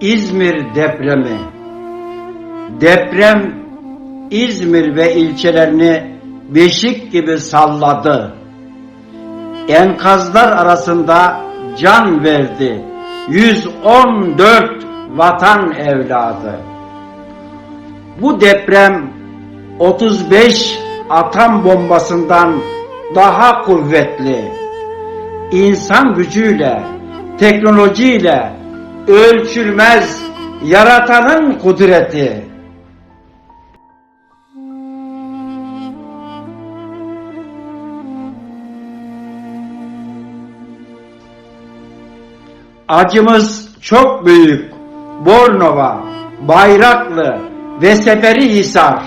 İzmir depremi. Deprem İzmir ve ilçelerini beşik gibi salladı. Enkazlar arasında can verdi. 114 vatan evladı. Bu deprem 35 atom bombasından daha kuvvetli. İnsan gücüyle, teknolojiyle ölçülmez yaratanın kudreti. Acımız çok büyük. Bornova, Bayraklı ve Seferihisar.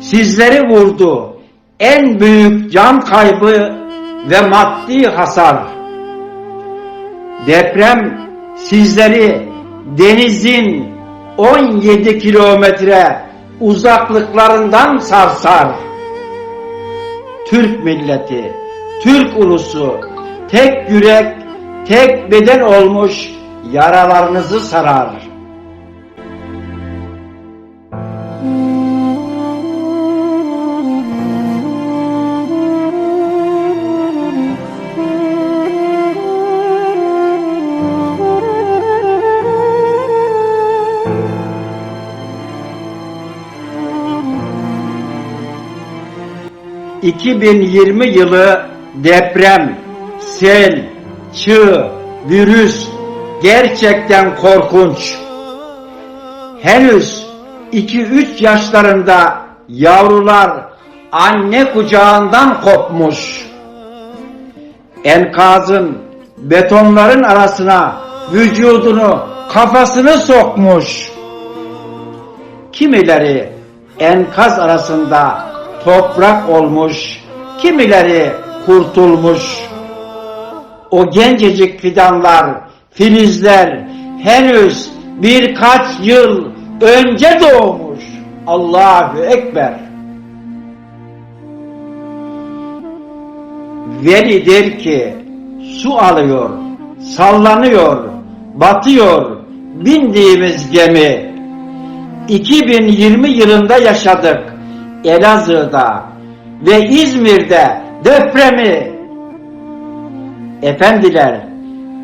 Sizleri vurdu. En büyük can kaybı ve maddi hasar. Deprem sizleri denizin 17 kilometre uzaklıklarından sarsar. Türk milleti, Türk ulusu tek yürek, tek beden olmuş yaralarınızı sarar. ...2020 yılı deprem, sel, çığ, virüs gerçekten korkunç. Henüz 2-3 yaşlarında yavrular anne kucağından kopmuş. Enkazın betonların arasına vücudunu, kafasını sokmuş. Kimileri enkaz arasında toprak olmuş, kimileri kurtulmuş. O gencecik fidanlar, filizler henüz birkaç yıl önce doğmuş. Allahu Ekber. Veli der ki su alıyor, sallanıyor, batıyor bindiğimiz gemi. 2020 yılında yaşadık Elazığ'da ve İzmir'de depremi. Efendiler,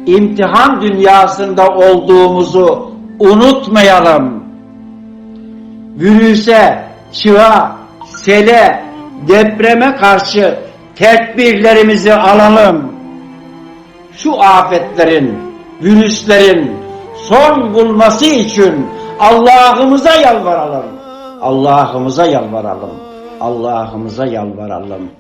imtihan dünyasında olduğumuzu unutmayalım. Virüse, çığa, sele, depreme karşı tedbirlerimizi alalım. Şu afetlerin, virüslerin son bulması için Allah'ımıza yalvaralım. Allah'ımıza yalvaralım. Allah'ımıza yalvaralım.